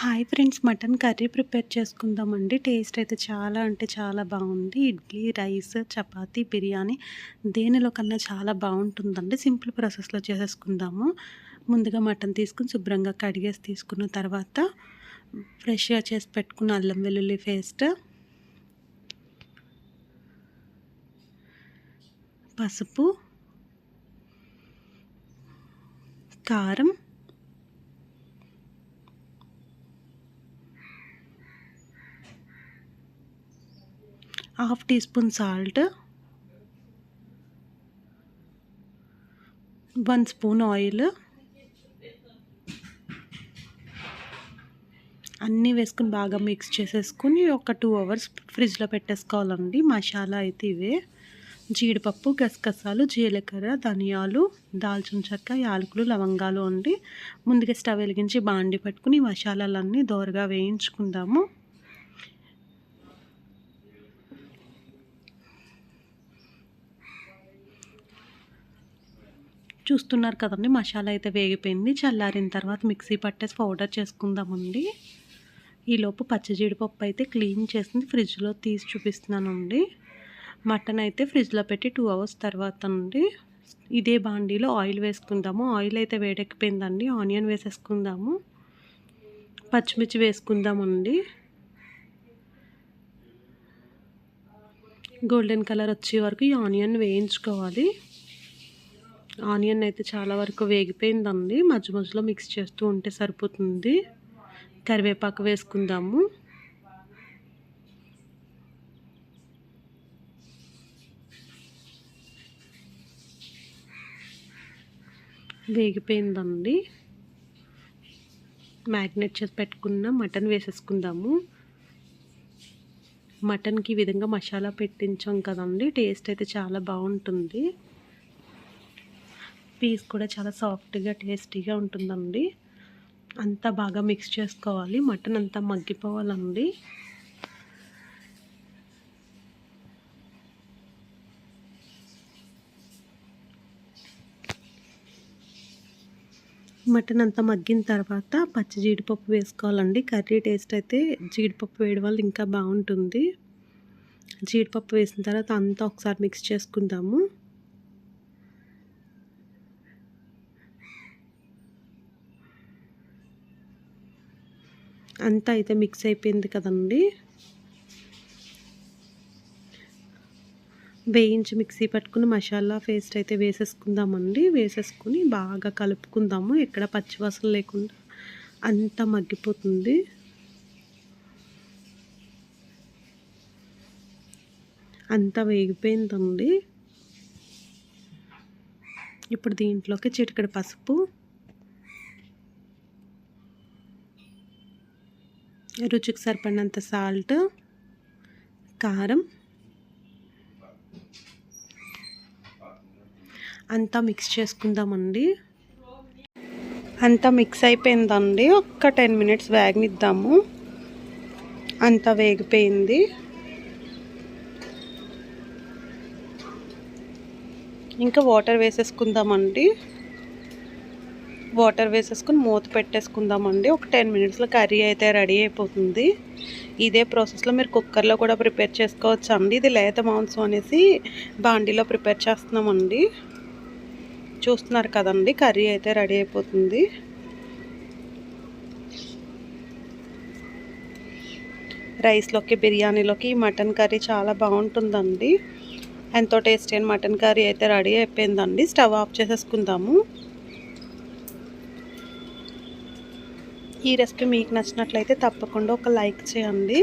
Hi friends mutton curry prepare చేసుకుందామండి. Taste అయితే చాలా అంటే చాలా బాగుంది. ఇడ్లీ రైస్ చపాతీ బిర్యానీ దేనిలో కన్నా చాలా బాగుంటుందండి. సింపుల్ ప్రాసెస్లో చేసేసుకుందాము. ముందుగా మటన్ తీసుకుని శుభ్రంగా కడిగేసి తీసుకున్న తర్వాత ఫ్రెష్గా చేసి పెట్టుకున్న అల్లం వెల్లుల్లి పేస్ట్ పసుపు కారం half teaspoon salt one spoon oil. అన్నీ వేసుకుని బాగా మిక్స్ చేసేసుకుని ఒక టూ అవర్స్ ఫ్రిడ్జ్లో పెట్టేసుకోవాలండి. మసాలా అయితే ఇవే. జీడిపప్పు గసగసాలు జీలకర్ర ధనియాలు దాల్చిన చెక్క యాలకులు లవంగాలు అండి. ముందుగా స్టవ్ వెలిగించి బాండి పెట్టుకుని మసాలాలన్నీ దోరగా వేయించుకుందాము. చూస్తున్నారు కదండి మసాలా అయితే వేగిపోయింది. చల్లారిన తర్వాత మిక్సీ పట్టేసి పౌడర్ చేసుకుందామండి. ఈలోపు పచ్చి జీడిపప్పు అయితే క్లీన్ చేసింది ఫ్రిడ్జ్లో తీసి చూపిస్తున్నానండి. మటన్ అయితే ఫ్రిడ్జ్లో పెట్టి టూ అవర్స్ తర్వాత అండి ఇదే బాండీలో ఆయిల్ వేసుకుందాము. ఆయిల్ అయితే వేడెక్కిపోయిందండి ఆనియన్ వేసేసుకుందాము. పచ్చిమిర్చి వేసుకుందామండి. గోల్డెన్ కలర్ వచ్చే వరకు ఈ ఆనియన్ వేయించుకోవాలి. ఆనియన్ అయితే చాలా వరకు వేగిపోయిందండి. మధ్య మధ్యలో మిక్స్ చేస్తూ ఉంటే సరిపోతుంది. కరివేపాకు వేసుకుందాము. వేగిపోయిందండి. మ్యాగ్నెట్ చేసి పెట్టుకున్న మటన్ వేసేసుకుందాము. మటన్కి ఈ విధంగా మసాలా పెట్టించాం కదండి. టేస్ట్ అయితే చాలా బాగుంటుంది. పీస్ కూడా చాలా సాఫ్ట్గా టేస్టీగా ఉంటుందండి. అంతా బాగా మిక్స్ చేసుకోవాలి. మటన్ అంతా మగ్గిపోవాలండి. మటన్ అంతా మగ్గిన తర్వాత పచ్చి జీడిపప్పు వేసుకోవాలండి. కర్రీ టేస్ట్ అయితే జీడిపప్పు వేయడం వల్ల ఇంకా బాగుంటుంది. జీడిపప్పు వేసిన తర్వాత అంతా ఒకసారి మిక్స్ చేసుకుందాము. అంతా అయితే మిక్స్ అయిపోయింది కదండి. వేయించి మిక్సీ పట్టుకుని మసాలా పేస్ట్ అయితే వేసేసుకుందామండి. వేసేసుకుని బాగా కలుపుకుందాము. ఎక్కడ పచ్చివాసన లేకుండా అంతా మగ్గిపోతుంది. అంతా వేగిపోయిందండి. ఇప్పుడు దీంట్లోకి చిటికడ పసుపు రుచికి సరిపడినంత సాల్ట్ కారం. అంతా మిక్స్ చేసుకుందామండి. అంతా మిక్స్ అయిపోయిందండి. ఒక్క టెన్ మినిట్స్ వేగనిద్దాము. అంతా వేగిపోయింది. ఇంకా వాటర్ వేసేసుకుందామండి. వాటర్ వేసేసుకుని మూత పెట్టేసుకుందామండి. ఒక టెన్ మినిట్స్లో కర్రీ అయితే రెడీ అయిపోతుంది. ఇదే ప్రాసెస్లో మీరు కుక్కర్లో కూడా ప్రిపేర్ చేసుకోవచ్చు అండి. ఇది లేత మాంసం అనేసి బాండీలో ప్రిపేర్ చేస్తున్నామండి. చూస్తున్నారు కదండి కర్రీ అయితే రెడీ అయిపోతుంది. రైస్లోకి బిర్యానీలోకి మటన్ కర్రీ చాలా బాగుంటుందండి. ఎంతో టేస్టీ అయిన మటన్ కర్రీ అయితే రెడీ అయిపోయిందండి. స్టవ్ ఆఫ్ చేసేసుకుందాము. ఈ రెసిపీ మీకు నచ్చినట్లయితే తప్పకుండా ఒక లైక్ చేయండి.